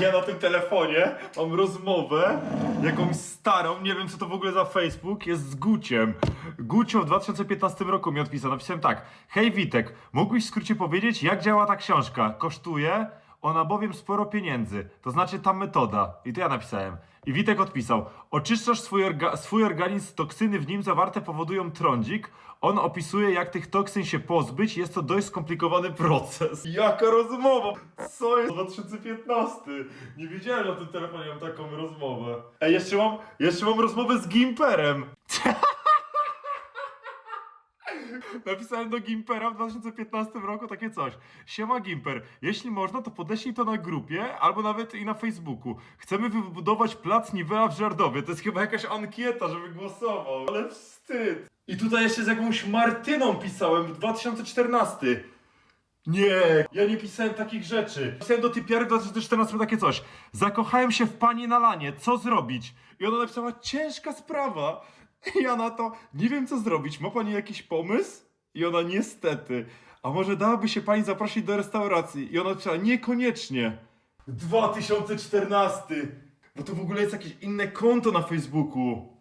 Ja na tym telefonie mam rozmowę jakąś starą, nie wiem co to w ogóle za Facebook, jest z Guciem. Gucio w 2015 roku mi odpisał, napisałem tak. Hej Witek, mógłbyś w skrócie powiedzieć jak działa ta książka? Kosztuje ona bowiem sporo pieniędzy, to znaczy ta metoda. I to ja napisałem. I Witek odpisał, oczyszczasz swój, orga swój organizm, toksyny w nim zawarte powodują trądzik. On opisuje, jak tych toksyn się pozbyć. Jest to dość skomplikowany proces. Jaka rozmowa? Co jest 2015? Nie wiedziałem, na tym telefonie mam taką rozmowę. Ej, jeszcze mam, jeszcze mam rozmowę z Gimperem. Napisałem do Gimpera w 2015 roku takie coś. Siema Gimper, jeśli można, to podeślij to na grupie albo nawet i na Facebooku. Chcemy wybudować plac Nivea w Żardowie. To jest chyba jakaś ankieta, żeby głosował. Ale wstyd. I tutaj jeszcze z jakąś Martyną pisałem w 2014. Nie, ja nie pisałem takich rzeczy. Pisałem do typiary w 2014 takie coś. Zakochałem się w pani na lanie, co zrobić? I ona napisała, ciężka sprawa. I ja na to, nie wiem co zrobić, ma pani jakiś pomysł? I ona, niestety. A może dałaby się pani zaprosić do restauracji? I ona napisała, niekoniecznie. 2014. Bo to w ogóle jest jakieś inne konto na Facebooku.